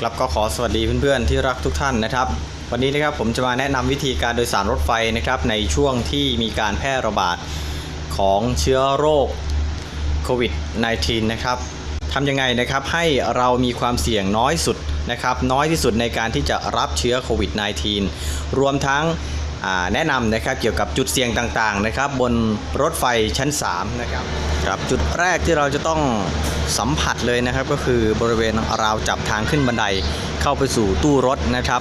ครับก็ขอสวัสดีเพื่อนๆที่รักทุกท่านนะครับ วันนี้นะครับผมจะมาแนะนำวิธีการโดยสารรถไฟนะครับในช่วงที่มีการแพร่ระบาดของเชื้อโรคโควิด -19 นะครับทำยังไงนะครับให้เรามีความเสี่ยงน้อยสุดนะครับน้อยที่สุดในการที่จะรับเชื้อโควิด -19 รวมทั้งแนะนำนะครับเกี่ยวกับจุดเสี่ยงต่างๆนะครับบนรถไฟชั้น3นะครับครับจุด แรกที่เราจะต้องสัมผัสเลยนะครับ ก็คือบริเวณราวจับทางขึ้นบันไดเข้าไปสู่ตู้รถนะครับ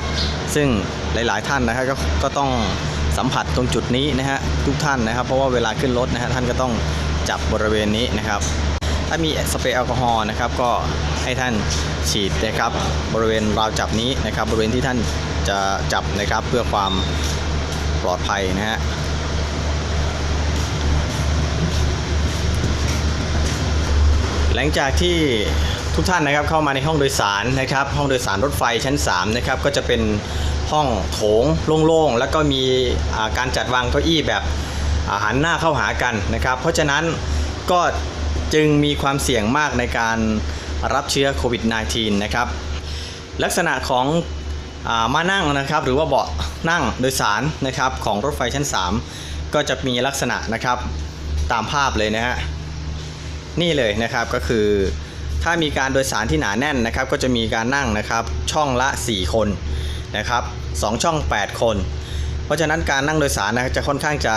ซึ่งหลายๆท่านนะครับก็ก็ต้องสัมผัสตรงจุดนี้นะฮะทุกท่านนะครับ เพราะว่าเวลาขึ้นรถนะฮะท่านก็ต้องจับบริเวณนี้นะครับ ถ้ามีสเปรย์แอลกอฮอล์นะครับ ก็ให้ท่านฉีดนะครับ บริเวณราวจับนี้นะครับ บริเวณที่ท่านจะจับนะครับเพื่อความปลอดภัยนะฮะ งจากที่ทุกท่านนะครับเข้ามาในห้องโดยสารนะครับ ห้องโดยสารรถไฟชั้น3นะครับก็จะเป็นห้องโถงโล่งๆแล้วก็มีการจัดวางเก้าอี้แบบหันหน้าเข้าหากันนะครับ เพราะฉะนั้นก็จึงมีความเสี่ยงมากในการรับเชื้อโควิด -19 นะครับ ลักษณะของอามานั่งนะครับ หรือว่าเบาะนั่งโดยสารนะครับของรถไฟชั้น 3 ก็จะมีลักษณะนะครับตามภาพเลยนะฮะ นี่เลยนะครับก็คือ ถ้ามีการโดยสารที่หนาแน่นนะครับ ก็จะมีการนั่งนะครับช่องละ 4 คนนะครับสองช่อง 8 คน เพราะฉะนั้นการนั่งโดยสารนะจะค่อนข้างจะ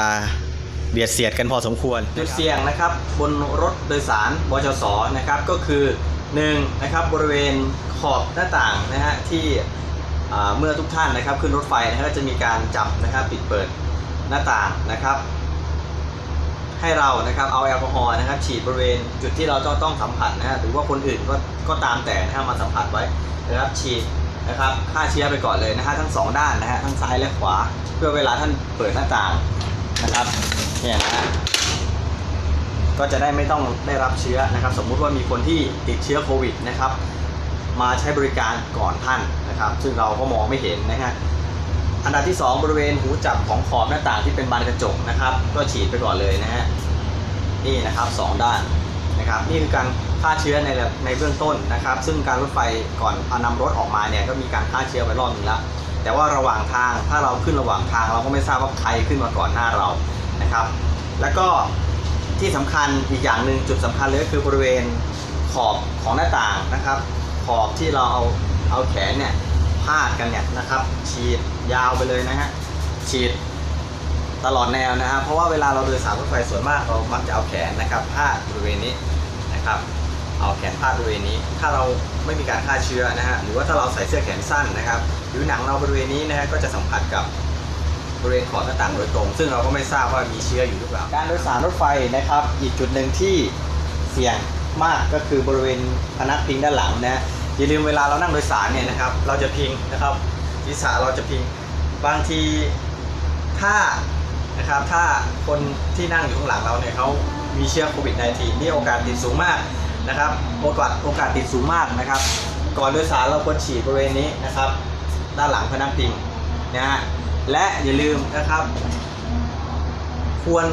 เบียดเสียดกันพอสมควรจุดเสี่ยงนะครับบนรถโดยสารบจสนะครับก็คือ1นะครับบริเวณขอบหน้าต่างนะฮะที่เมื่อทุกท่านนะครับขึ้นรถไฟนะฮะก็จะมีการจับนะครับปิดเปิดหน้าต่างนะครับ ให้เรานะครับเอาแอลกอฮอล์นะครับฉีดบริเวณจุดที่เราจะต้องสัมผัสนะฮะหรือว่าคนอื่นก็ก็ตามแต่นะฮะมาสัมผัสไว้นะครับฉีดนะครับฆ่าเชื้อไปก่อนเลยนะฮะทั้งสองด้านนะฮะทั้งซ้ายและขวา เพื่อเวลาท่านเปิดหน้าต่างนะครับเนี่ยนะฮะก็จะได้ไม่ต้องได้รับเชื้อนะครับ สมมุติว่ามีคนที่ติดเชื้อโควิดนะครับมาใช้บริการก่อนท่านนะครับ ซึ่งเราก็มองไม่เห็นนะฮะ อันดับที่ 2 บริเวณหูจับของขอบหน้าต่างที่เป็นบานกระจกนะครับ ก็ฉีดไปก่อนเลยนะฮะนี่นะครับสองด้านนะครับนี่คือการฆ่าเชื้อในในเบื้องต้นนะครับ ซึ่งการรถไฟก่อนอานำรถออกมาเนี่ยก็มีการฆ่าเชื้อไปรอบหนึงแล้วแต่ว่าระหว่างทางถ้าเราขึ้นระหว่างทางเราก็ไม่ทราบว่าใครขึ้นมาก่อนหน้าเรานะครับ แล้วก็ที่สำคัญอีกอย่างหนึ่งจุดสำคัญเลยก็คือบริเวณขอบของหน้าต่างนะครับ ขอบที่เราเอาเอาแขนเนี่ย พาดกันเนี่ยนะครับ ฉีดยาวไปเลยนะฮะฉีดตลอดแนวนะครับ เพราะว่าเวลาเราโดยสารรถไฟส่วนมากเรามักจะเอาแขนนะครับพาดบริเวณนี้นะครับ เอาแขนพาดบริเวณนี้ ถ้าเราไม่มีการฆ่าเชื้อนะฮะหรือว่าถ้าเราใส่เสื้อแขนสั้นนะครับผิวหนังเราบริเวณนี้นะฮะก็จะสัมผัสกับบริเวณขอบหน้าต่างโดยตรง ซึ่งเราก็ไม่ทราบว่ามีเชื้ออยู่หรือเปล่าการโดยสารรถไฟนะครับ อีกจุดหนึ่งที่เสี่ยงมากก็คือบริเวณพนักพิงด้านหลังนะ อย่าลืมเวลาเรานั่งโดยสารเนี่ยนะครับ เราจะพิงนะครับศีรษะเราจะพิงบางทีถ้านะครับถ้าคนที่นั่งอยู่ข้างหลังเราเนี่ยเขามีเชื้อโควิด -19 นี่โอกาสติดสูงมากนะครับโอกาสโอกาสติดสูงมากนะครับ ก่อนโดยสารเราควรฉีดบริเวณนี้นะครับ ด้านหลังพนักพิงนะฮะและอย่าลืมนะครับ ควร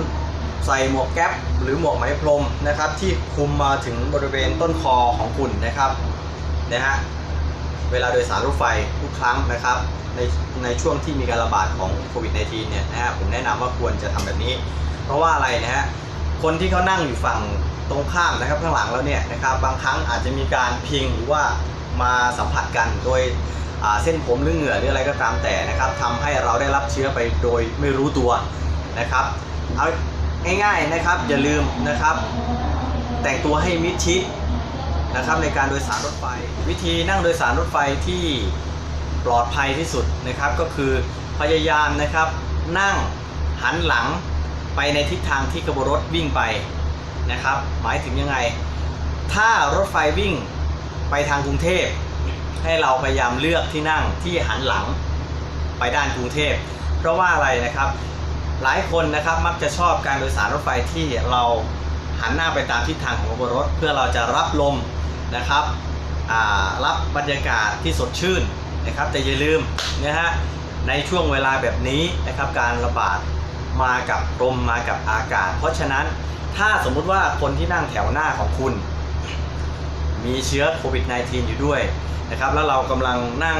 ใส่หมวกแก๊ปหรือหมวกไหมพรมนะครับ ที่คลุมมาถึงบริเวณต้นคอของคุณนะครับ นะฮะเวลาโดยสารรถไฟทุกครั้งนะครับในในช่วงที่มีการระบาดของโควิด -19 เนี่ยนะฮะผมแนะนำว่าควรจะทำแบบนี้ เพราะว่าอะไรนะฮะคนที่เขานั่งอยู่ฝั่งตรงข้ามนะครับข้างหลังเราเนี่ยนะครับบางครั้งอาจจะมีการพิงหรือว่ามาสัมผัสกันโดยเส้นผมหรือเหงื่อหรืออะไรก็ตามแต่นะครับทำให้เราได้รับเชื้อไปโดยไม่รู้ตัวนะครับเอาง่ายๆนะครับอย่าลืมนะครับ แต่งตัวให้มิดชิด นะครับในการโดยสารรถไฟ วิธีนั่งโดยสารรถไฟที่ปลอดภัยที่สุดนะครับ ก็คือพยายามนะครับนั่งหันหลังไปในทิศทางที่กระบวนรถวิ่งไปนะครับ หมายถึงยังไง ถ้ารถไฟวิ่งไปทางกรุงเทพ ให้เราพยายามเลือกที่นั่งที่หันหลังไปด้านกรุงเทพ เพราะว่าอะไรนะครับ หลายคนนะครับมักจะชอบการโดยสารรถไฟที่เราหันหน้าไปตามทิศทางของขบวนรถ เพื่อเราจะรับลม นะครับรับบรรยากาศที่สดชื่นนะครับแต่อย่าลืมนะฮะในช่วงเวลาแบบนี้นะครับการระบาดมากับลมมากับอากาศ เพราะฉะนั้นถ้าสมมุติว่าคนที่นั่งแถวหน้าของคุณ มีเชื้อโควิด -19 อยู่ด้วยนะครับแล้วเรากำลังนั่ง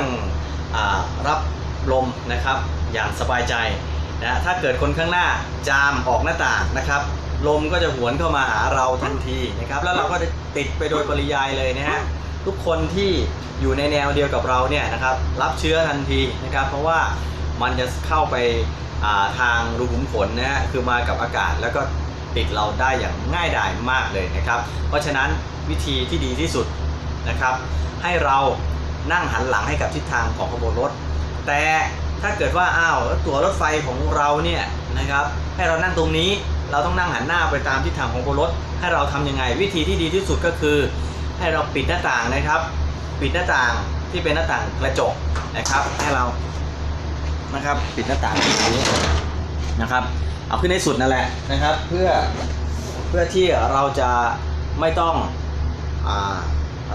รับลมนะครับอย่างสบายใจนะถ้าเกิดคนข้างหน้าจามออกหน้าต่างนะครับ ลมก็จะหวนเข้ามาหาเราทันทีนะครับ แล้วเราก็จะติดไปโดยปริยายเลยนะฮะทุกคนที่อยู่ในแนวเดียวกับเราเนี่ยนะครับรับเชื้อทันทีนะครับ เพราะว่ามันจะเข้าไปาทางรูขุมขนนะฮะคือมากับอากาศแล้วก็ติดเราได้อย่างง่ายดายมากเลยนะครับ เพราะฉะนั้นวิธีที่ดีที่สุดนะครับ ให้เรานั่งหันหลังให้กับทิศทางของขบวนรถ แต่ ถ้าเกิดว่าอ้าวตั๋วรถไฟของเราเนี่ยนะครับให้เรานั่งตรงนี้เราต้องนั่งหันหน้าไปตามทิศทางของขบวรถ ให้เราทำยังไง วิธีที่ดีที่สุดก็คือ ให้เราปิดหน้าต่างนะครับ ปิดหน้าต่างที่เป็นหน้าต่างกระจกนะครับ ให้เรานะครับปิดหน้าต่างแบบนี้นะครับ เอาขึ้นให้สุดนั่นแหละนะครับ เพื่อเพื่อที่เราจะไม่ต้องอ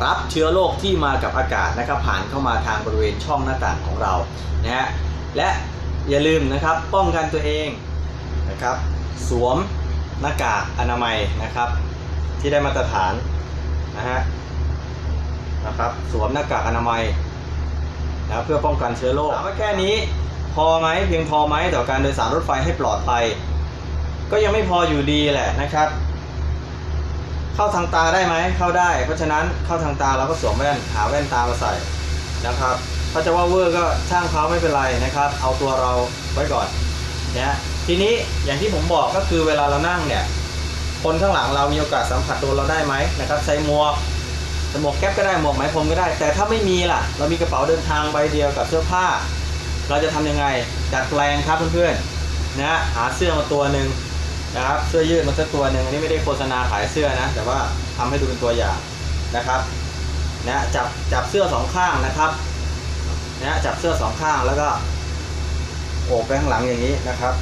รับเชื้อโรคที่มากับอากาศนะครับ ผ่านเข้ามาทางบริเวณช่องหน้าต่างของเรานะฮะ และอย่าลืมนะครับป้องกันตัวเองนะครับ สวมหน้ากากอนามัยนะครับ ที่ได้มาตรฐานนะฮะนะครับสวมหน้ากากอนามัยนะเพื่อป้องกันเชื้อโรคถามว่าแค่นี้พอไหมเพียงพอไหมต่อการโดยสารรถไฟให้ปลอดภัย ก็ยังไม่พออยู่ดีแหละนะครับ เข้าทางตาได้ไหมเข้าได้ เพราะฉะนั้นเข้าทางตาเราก็สวมแว่นหาแว่นตามาใส่นะครับ ถ้าจะว่าเวอร์ก็ช่างเขาไม่เป็นไรนะครับ เอาตัวเราไว้ก่อนนะทีนี้อย่างที่ผมบอกก็คือเวลาเรานั่งเนี่ยคนข้างหลังเรามีโอกาสสัมผัสโดนเราได้ไหมนะครับใส่หมวกหมวกแก๊ปก็ได้หมวกไหมพรมก็ได้ แต่ถ้าไม่มีล่ะ เรามีกระเป๋าเดินทางใบเดียวกับเสื้อผ้า เราจะทำยังไงดัดแปลงครับเพื่อนๆนะหาเสื้อมาตัวหนึ่งนะครับเสื้อยืดมาสักตัวหนึ่งอันนี้ไม่ได้โฆษณาขายเสื้อนะ แต่ว่าทำให้ดูเป็นตัวอย่างนะครับนะจับจับเสื้อสองข้างนะครับ นะจับเสื้อสองข้างแล้วก็โอบไปข้างหลังอย่างนี้นะครับ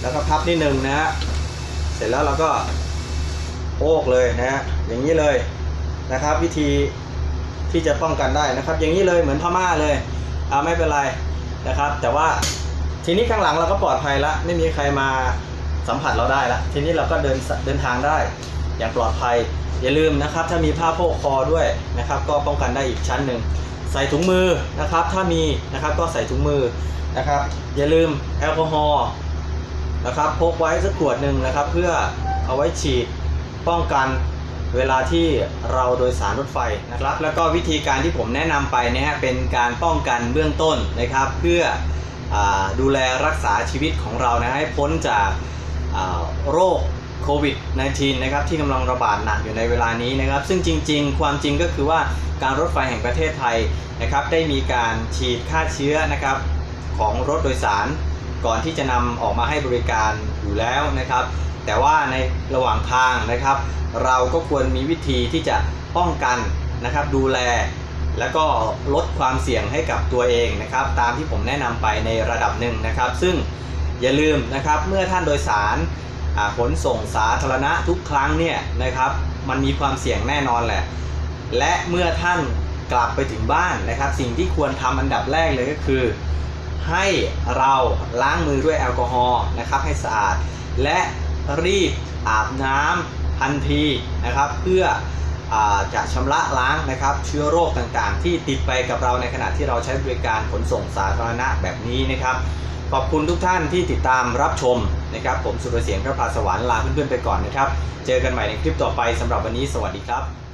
แล้วก็พับนิดนึงนะฮะเสร็จแล้วเราก็โอกเลยนะฮะอย่างนี้เลยนะครับ วิธีที่จะป้องกันได้นะครับ อย่างนี้เลยเหมือนพม่าเลยเอาไม่เป็นไรนะครับ แต่ว่าทีนี้ข้างหลังเราก็ปลอดภัยละไม่มีใครมาสัมผัสเราได้ละทีนี้เราก็เดินเดินทางได้อย่างปลอดภัยอย่าลืมนะครับ ถ้ามีผ้าโพกคอด้วยนะครับ ก็ป้องกันได้อีกชั้นหนึ่ง ส่ถุงมือนะครับ ถ้ามีนะครับก็ใส่ถุงมือนะครับ อย่าลืมแอลกอฮอล์นะครับพกไว้สักขวดหนึ่งนะครับ เพื่อเอาไว้ฉีดป้องกันเวลาที่เราโดยสารรถไฟนะครับ แล้วก็วิธีการที่ผมแนะนำไปนะฮะเป็นการป้องกันเบื้องต้นนะครับ เพื่ออดูแลรักษาชีวิตของเรานะให้พ้นจากาโรคโควิด -19 นะครับที่กำลังระบาดหนักอยู่ในเวลานี้นะครับ ซึ่งจริง ๆ ความจริงก็คือว่า การรถไฟแห่งประเทศไทยนะครับได้มีการฉีดฆ่าเชื้อนะครับของรถโดยสาร ก่อนที่จะนำออกมาให้บริการอยู่แล้วนะครับ แต่ว่าในระหว่างทางนะครับ เราก็ควรมีวิธีที่จะป้องกันนะครับดูแลแล้วก็ลดความเสี่ยงให้กับตัวเองนะครับ ตามที่ผมแนะนำไปในระดับหนึ่งนะครับ ซึ่งอย่าลืมนะครับเมื่อท่านโดยสารขนส่งสาธารณะทุกครั้งเนี่ยนะครับ มันมีความเสี่ยงแน่นอนแหละ และเมื่อท่านกลับไปถึงบ้านนะครับ สิ่งที่ควรทำอันดับแรกเลยก็คือ ให้เราล้างมือด้วยแอลกอฮอล์นะครับให้สะอาด และรีบอาบน้ำทันทีนะครับเพื่อจะชำระล้างนะครับเชื้อโรคต่างๆ ที่ติดไปกับเราในขณะที่เราใช้บริการขนส่งสาธารณะแบบนี้นะครับขอบคุณทุกท่านที่ติดตามรับชมนะครับ ผมสุรเสียงพระพาสวรรค์ลาเพื่อนๆไปก่อนนะครับ เจอกันใหม่ในคลิปต่อไปสำหรับวันนี้สวัสดีครับ